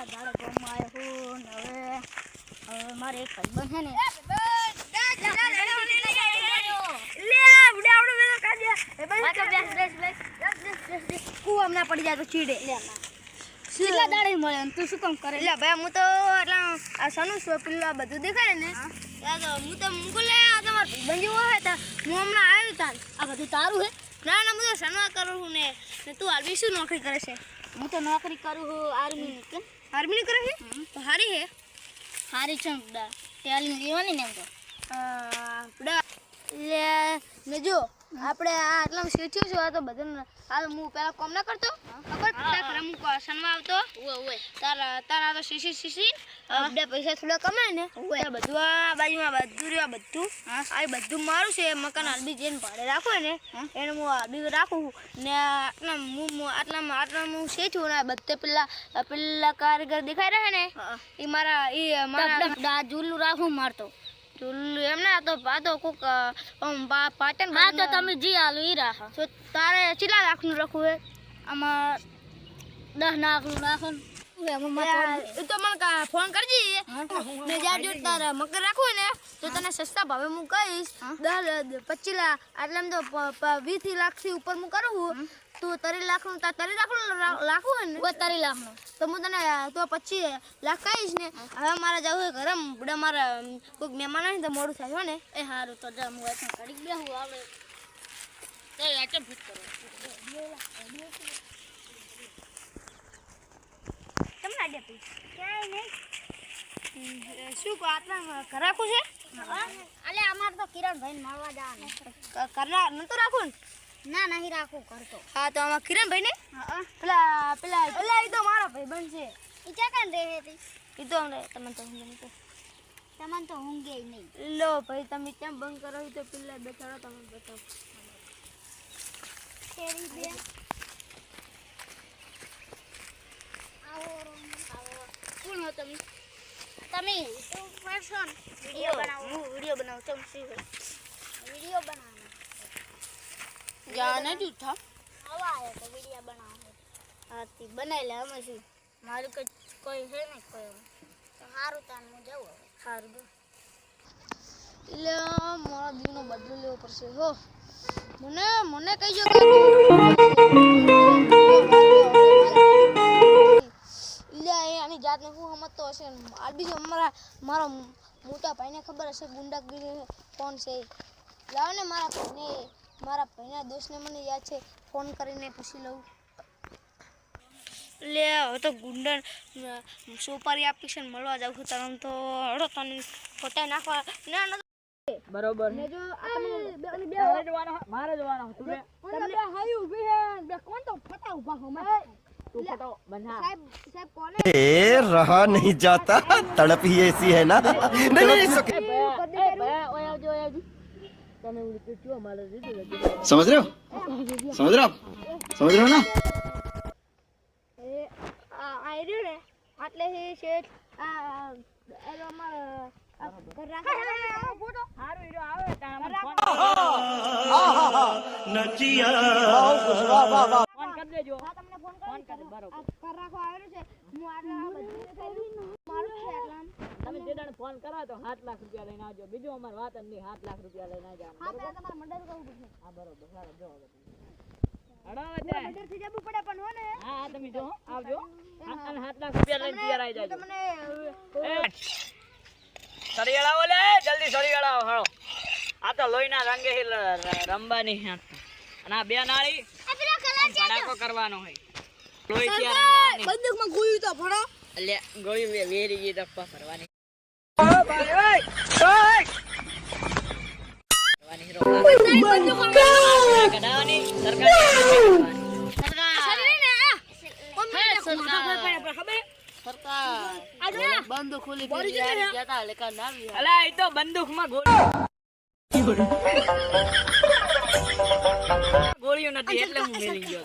કેટલા દાડે આવ્યો હું હવે હવે મારે એક ભાઈબંધ છે ને કુવામાં પડી જાય તો ચીડે. કેટલા દાડે મળે તું શું કામ કરે? એટલે ભાઈ હું તો એટલે આ સનુ છો પેલું બધું દેખાય ને. હું. તો મુકુલ તમારો ભાઈબંધ જેવો હોય તો હું હમણાં આવ્યો તા આ બધું તારું હે? ના ના હું તો સનવા કરું ને. તું હાલ શું નોકરી કરે છે? હું તો નોકરી કરું છું આર્મી કેમ? આર્મી કરે છે? તો હારી હે હારી છે ટેલિંગ લેવાની ને એમ તો. આપડા લે ને જો આપણે આટલા શીખ્યું છું આ તો બધું આ તો હું પેલા કોમ ના કરતો? ખબર? તારા ઘરે હું કો- આવતો. ઓવે ઓવે તારા તારા તો શીશી શીશી. બે પૈસા થોડા કમાય ને. બધું આ બાજુમાં બધું રહ્યું બધું. આ બધું મારું છે મકાન હાલ જેને ભાડે રાખો ને એને હું રાખું ને આટલા હું આટલામાં આટલામાં હું શીખું ને બધે પેલા પેલા કારીગર દેખાઈ રહ્યા ને એ મારા એ મારા દા રાખું મારતો. ચુલ્લુ એમ ના આ તો આ તો કોક પાટણ હા તો તમે જી હાલો ઈ રાખ. તો તારે કેટલા લાખનું રાખવું હે? આમાં દસ લાખનું રાખો તો મને ફોન કરજી. ને જ્યાં જો મગર મકર રાખવું ને તો તને સસ્તા ભાવે હું કહીશ. દસ પચીસ લાખ એટલે એમ તો વીસથી લાખથી ઉપર હું કરું તું તરી લાખનું તાર તરી લાખનું લાખું હોય ને ઓવે તારી લાખનું. તો હું તને તો પછી લાખ કહીશ ને. હવે મારે જવું હોય ઘરે બધા મારા કોઈક મહેમાન આવે ને તો મોડું થાય ને? એ સારું તો જા હું વાંચન કાઢી આવે. તો આચમ ફિટ કરો? તમને આડે પી ક્યાંય નહીં. શું કહો આટલા ઘર રાખવું છે? અલે અમારે તો કિરણભાઈ મળવા જવાનું. કરના નતું રાખું ને? ના નહીં રાખું કરતો. હા તો આમાં કિરણભાઈ ને પેલા પેલા પેલા એ તો મારા બન છે. એ ક્યાં કાન રહે હતી એ તો અમને તમે તો સમજો નહીં. તો. તમને તો ઊંઘે નહીં. લો ભાઈ તમે કેમ બંધ કરો તો પેલા બેઠાડો તમે બતાવો કેરી બે આવો આવો. કોણ હો તમે? તમે પર્સન વિડિયો બનાવો. હું વીડિયો બનાવું છું શું વિડિયો બનાવવાનો જાને જૂઠા આવા આવ્યો તો વિડિયા બનાવો હાથી બનાવી લે અમે શું? મારું કઈ કોઈ છે ને કોઈ તો સારું તાન હું જાઉં હવે. સારું એટલે મારા દીવનો બદલો લેવો પડશે હો. મને મને કહી જો કે આની જાતને હું સમજતો હશે? આ બીજો અમારા મારા મોટા ભાઈને ખબર હશે ગુંડાગીરી કોણ છે? લાવ ને મારા ભાઈને. મારા ભાઈના દોસ્તને મને યાદ છે ફોન કરીને પૂછી લઉં લે હવે તો ગુંડન સુપારી આપી છે ને મળવા જાવ છું તરમ તો હડો તને ફોટા નાખવા ના ના બરોબર ને જો આપણે બે- બે મારે જવાનો મારે જવાનો તું રે તમને બે હાઈ ઊભી છે ને બે કોણ તો ફટા ઊભા હો મેં તું ફટો બંધા સાહેબ સાહેબ કોને ए रहा नहीं जाता तड़प ही ऐसी है ना नहीं नहीं समझ रहे हो समझ रहे हो आप समझ रहे हो ना એ આ આ રહ્યો ને આટલે છે શેઠ આ એનો અમારો આ ઘર રાખે ફોટો હારું હીરો આવે તાણ ફોન ફોન કરી દેજો હા તમને ફોન ફોન કરી કરી બરોબર આ ઘર રાખવા આવેલો છે હું આટલા આ બધું તમે જે દાડે ફોન કરાવો તો 7 લાખ રૂપિયા લઈને આવજો. બીજું અમાર વાત જ નહીં સાત લાખ રૂપિયા લઈને આવજો હા પેલા તમારે મંડળ કરવું પડશે. હા બરોબર. સારું જો. હડો હવે તે. મંડળથી જવું પડે પણ હો ને. હા હા તમે જો આવજો. અને 7 લાખ રૂપિયા લઈને તૈયાર આવી જાજો. તમને એ, સળિયાળાઓ લે જલ્દી સરિયાળાઓ હાલો આ તો લોહીના રંગે હિલ લ- ર- રમવાની આ તો. અને આ બે નાળી આમ ભડાકો કરવાનો હોય. બંદૂકમાં તો ભણો. એટલે વેરી ગઈ ખોલી લેકા અલા એ તો ગોળી ગોળીઓ નથી એટલે હું મેળી ગયો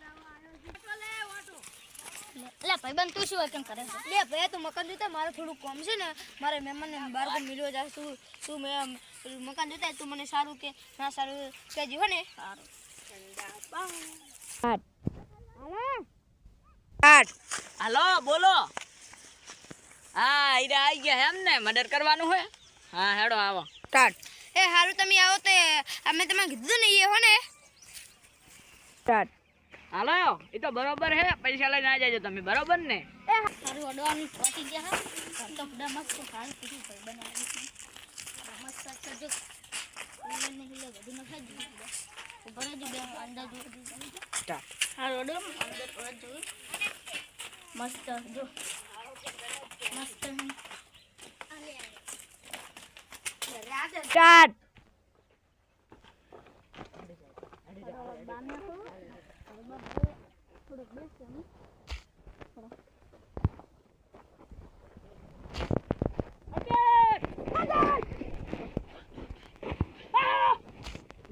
નહીં ભાઈ ભાઈબંધ તું શું કેમ કરે? છે લે ભાઈ તું મકાન જોતા મારે થોડું કોમ છે ને. મારે મહેમાનને બાર ગામ મિલવા જાય શું શું મેં મકાન જોતા તું મને સારું કે ના સારું કહેજે હો ને. સારું. હાલો બોલો. હા ઈરા આવી ગયા એમ ને મર્ડર કરવાનું હોય હા હેડો આવો. એ સારું તમે આવો તો અમે તમને કીધું ને એ હો ને. હાલો એ તો બરોબર હે પૈસા લઈને આવી જાજો તમે બરોબર ને સારું અડવાનું પહોંચી ગયા હા તો બધા મસ્ત સારું કીધું ભાઈ બનાવી મસ્ત કરજો એને હિલે બધું નખાઈ દીધું ઉપર જ બે અંદાજ સારું અડો અંદર પર જોયું મસ્ત જો મસ્ત સ્ટાર્ટ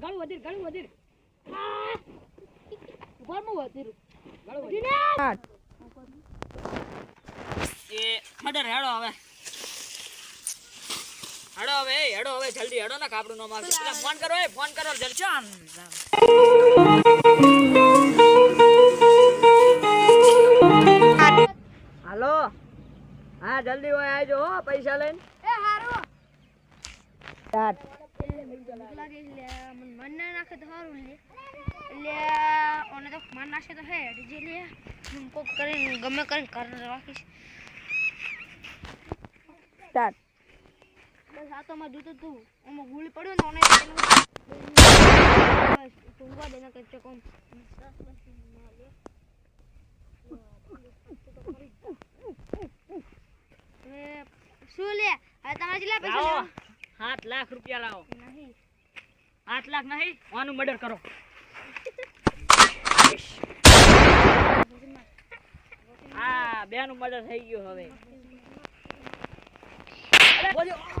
ગળું વધીર ગળું વધીર એ, મર્ડર, હેડો હવે. હેડો હવે હેડો હવે, જલ્દી હેડો ને, કાપડું નો મારું પેલા ફોન કરો, એ, ફોન કરો જલ્દી હા જલ્દી હોય આવજો હો પૈસા લઈને. એ હારું. સ્ટાર્ટ મન ના નાખે તો સારું લે એટલે ઓને તો મન નાખે તો હે જે લે હું કોક કરીને ગમે કરીને કર રાખીશ સ્ટાર્ટ બસ આ તો માં જોતું તું આમાં ગોળી પડ્યો ને ઓને બસ તું દે ને કે કોમ હવે શું લે? હવે તમારે કેટલા પૈસા લાવો. સાત લાખ રૂપિયા લાવો. નહીં. આઠ લાખ નહીં આનું મર્ડર કરો. હા બે નું મર્ડર થઈ ગયું હવે. બોલ્યો.